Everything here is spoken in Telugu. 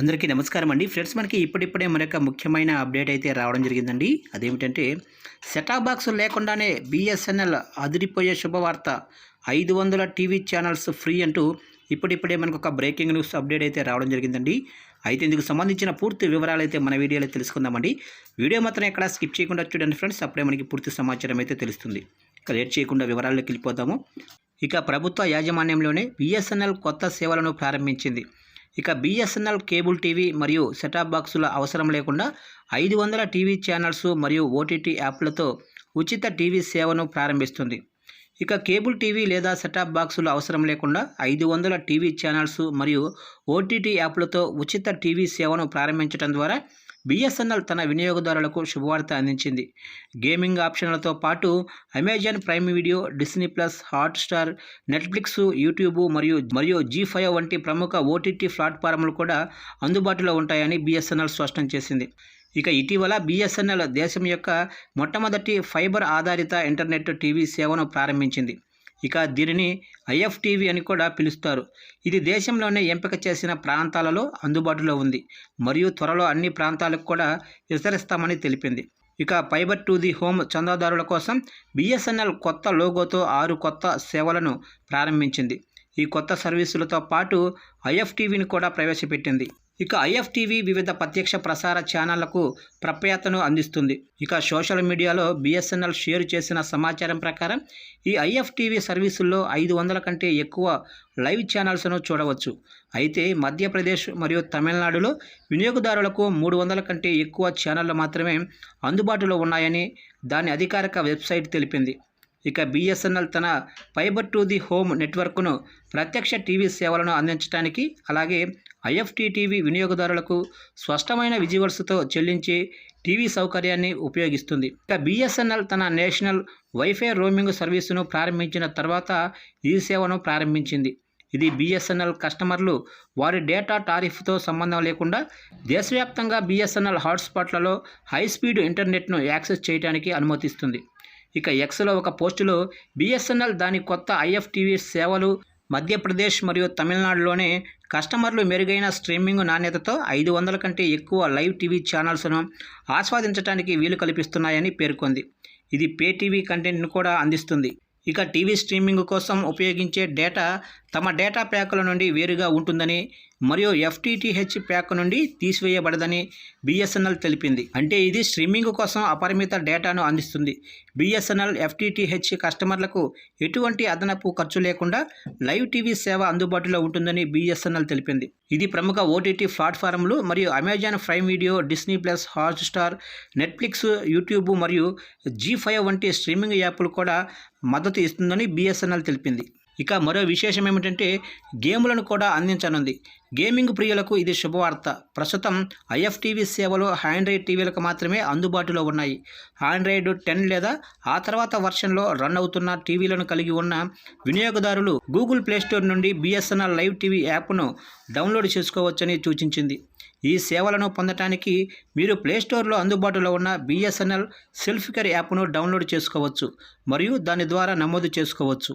అందరికీ నమస్కారం అండి. ఫ్రెండ్స్ మనకి ఇప్పుడిప్పుడే మరొక ముఖ్యమైన అప్డేట్ అయితే రావడం జరిగిందండి. అదేమిటంటే సెటాప్ బాక్స్ లేకుండానే బిఎస్ఎన్ఎల్ అదిరిపోయే శుభవార్త ఐదు వందల టీవీ ఛానల్స్ ఫ్రీ అంటూ ఇప్పుడిప్పుడే మనకు ఒక బ్రేకింగ్ న్యూస్ అప్డేట్ అయితే రావడం జరిగిందండి. అయితే ఇందుకు సంబంధించిన పూర్తి వివరాలు అయితే మన వీడియోలో తెలుసుకుందామండి. వీడియో మాత్రం ఎక్కడ స్కిప్ చేయకుండా చూడండి ఫ్రెండ్స్. అప్పుడే మనకి పూర్తి సమాచారం అయితే తెలుస్తుంది. ఇక లేట్ చేయకుండా వివరాల్లోకి వెళ్ళిపోతాము ఇక ప్రభుత్వ యాజమాన్యంలోనే బిఎస్ఎన్ఎల్ కొత్త సేవలను ప్రారంభించింది. ఇక బిఎస్ఎన్ఎల్ కేబుల్ టీవీ మరియు సెటాప్ బాక్సుల అవసరం లేకుండా ఐదు వందల టీవీ ఛానల్స్ మరియు ఓటీటీ యాప్లతో ఉచిత టీవీ సేవను ప్రారంభిస్తుంది. ఇక కేబుల్ టీవీ లేదా సెటాప్ బాక్సులు అవసరం లేకుండా ఐదు వందల టీవీ ఛానల్స్ మరియు ఓటీటీ యాప్లతో ఉచిత టీవీ సేవను ప్రారంభించడం ద్వారా బిఎస్ఎన్ఎల్ తన వినియోగదారులకు శుభవార్త అందించింది. గేమింగ్ ఆప్షన్లతో పాటు Amazon Prime Video Disney Plus Hotstar Netflix YouTube మరియు మరియు జీ ఫైవ్ వంటి ప్రముఖ ఓటీటీ ప్లాట్ఫామ్లు కూడా అందుబాటులో ఉంటాయని బిఎస్ఎన్ఎల్ స్పష్టం చేసింది. ఇక ఇటీవల బిఎస్ఎన్ఎల్ దేశం యొక్క మొట్టమొదటి ఫైబర్ ఆధారిత ఇంటర్నెట్ టీవీ సేవను ప్రారంభించింది. ఇక దీనిని ఐఎఫ్టీవీ అని కూడా పిలుస్తారు. ఇది దేశంలోనే ఎంపిక చేసిన ప్రాంతాలలో అందుబాటులో ఉంది. మరియు త్వరలో అన్ని ప్రాంతాలకు కూడా విస్తరిస్తామని తెలిపింది. ఇక ఫైబర్ టు ది హోమ్ చందాదారుల కోసం బిఎస్ఎన్ఎల్ కొత్త లోగోతో ఆరు కొత్త సేవలను ప్రారంభించింది. ఈ కొత్త సర్వీసులతో పాటు ఐఎఫ్టీవీని కూడా ప్రవేశపెట్టింది. ఇక ఐఎఫ్టీవీ వివిధ ప్రత్యక్ష ప్రసార ఛానళ్ళకు ప్రప్రయతను అందిస్తుంది. ఇక సోషల్ మీడియాలో బిఎస్ఎన్ఎల్ షేర్ చేసిన సమాచారం ప్రకారం ఈ ఐఎఫ్టీవీ సర్వీసుల్లో ఐదు వందల కంటే ఎక్కువ లైవ్ ఛానల్స్ను చూడవచ్చు. అయితే మధ్యప్రదేశ్ మరియు తమిళనాడులో వినియోగదారులకు మూడు వందల కంటే ఎక్కువ ఛానళ్ళు మాత్రమే అందుబాటులో ఉన్నాయని దాని అధికారిక వెబ్సైట్ తెలిపింది. ఇక బిఎస్ఎన్ఎల్ తన ఫైబర్ టు ది హోమ్ నెట్వర్క్ను ప్రత్యక్ష టీవీ సేవలను అందించడానికి అలాగే ఐఎఫ్టీ టీవీ వినియోగదారులకు స్పష్టమైన విజువల్స్తో చెల్లించే టీవీ సౌకర్యాన్ని ఉపయోగిస్తుంది. ఇక బిఎస్ఎన్ఎల్ తన నేషనల్ వైఫై రోమింగ్ సర్వీసును ప్రారంభించిన తర్వాత ఈ సేవను ప్రారంభించింది. ఇది బిఎస్ఎన్ఎల్ కస్టమర్లు వారి డేటా టారిఫ్తో సంబంధం లేకుండా దేశవ్యాప్తంగా బిఎస్ఎన్ఎల్ హాట్స్పాట్లలో హై స్పీడ్ ఇంటర్నెట్ను యాక్సెస్ చేయడానికి అనుమతిస్తుంది. ఇక ఎక్స్లో ఒక పోస్టులో బిఎస్ఎన్ఎల్ దాని కొత్త ఐఎఫ్టీవీ సేవలు మధ్యప్రదేశ్ మరియు తమిళనాడులోనే కస్టమర్లు మెరుగైన స్ట్రీమింగ్ నాణ్యతతో ఐదు వందల కంటే ఎక్కువ లైవ్ టీవీ ఛానల్స్ను ఆస్వాదించడానికి వీలు కల్పిస్తున్నాయని పేర్కొంది. ఇది పే టీవీ కంటెంట్ను కూడా అందిస్తుంది. ఇక టీవీ స్ట్రీమింగ్ కోసం ఉపయోగించే డేటా తమ డేటా ప్యాకుల నుండి వేరుగా ఉంటుందని మరియు ఎఫ్టీటీహెచ్ ప్యాక్ నుండి తీసివేయబడదని బిఎస్ఎన్ఎల్ తెలిపింది. అంటే ఇది స్ట్రీమింగ్ కోసం అపరిమిత డేటాను అందిస్తుంది. బిఎస్ఎన్ఎల్ ఎఫ్టీటీహెచ్ కస్టమర్లకు ఎటువంటి అదనపు ఖర్చు లేకుండా లైవ్ టీవీ సేవ అందుబాటులో ఉంటుందని బిఎస్ఎన్ఎల్ తెలిపింది. ఇది ప్రముఖ ఓటీటీ ప్లాట్ఫారంలు మరియు Amazon Prime Video Disney Plus Hotstar Netflix YouTube మరియు జీ ఫైవ్ వంటి స్ట్రీమింగ్ యాప్లు కూడా మద్దతు ఇస్తుందని బిఎస్ఎన్ఎల్ తెలిపింది. ఇక మరో విశేషం ఏమిటంటే గేములను కూడా అందించనుంది. గేమింగ్ ప్రియులకు ఇది శుభవార్త. ప్రస్తుతం ఐఎఫ్టీవీ సేవలు ఆండ్రాయిడ్ టీవీలకు మాత్రమే అందుబాటులో ఉన్నాయి. ఆండ్రాయిడ్ టెన్ లేదా ఆ తర్వాత వర్షన్లో రన్ అవుతున్న టీవీలను కలిగి ఉన్న వినియోగదారులు గూగుల్ ప్లేస్టోర్ నుండి బిఎస్ఎన్ఎల్ లైవ్ టీవీ యాప్ను డౌన్లోడ్ చేసుకోవచ్చని సూచించింది. ఈ సేవలను పొందటానికి మీరు ప్లేస్టోర్లో అందుబాటులో ఉన్న బిఎస్ఎన్ఎల్ సెల్ఫ్ కేర్ యాప్ను డౌన్లోడ్ చేసుకోవచ్చు మరియు దాని ద్వారా నమోదు చేసుకోవచ్చు.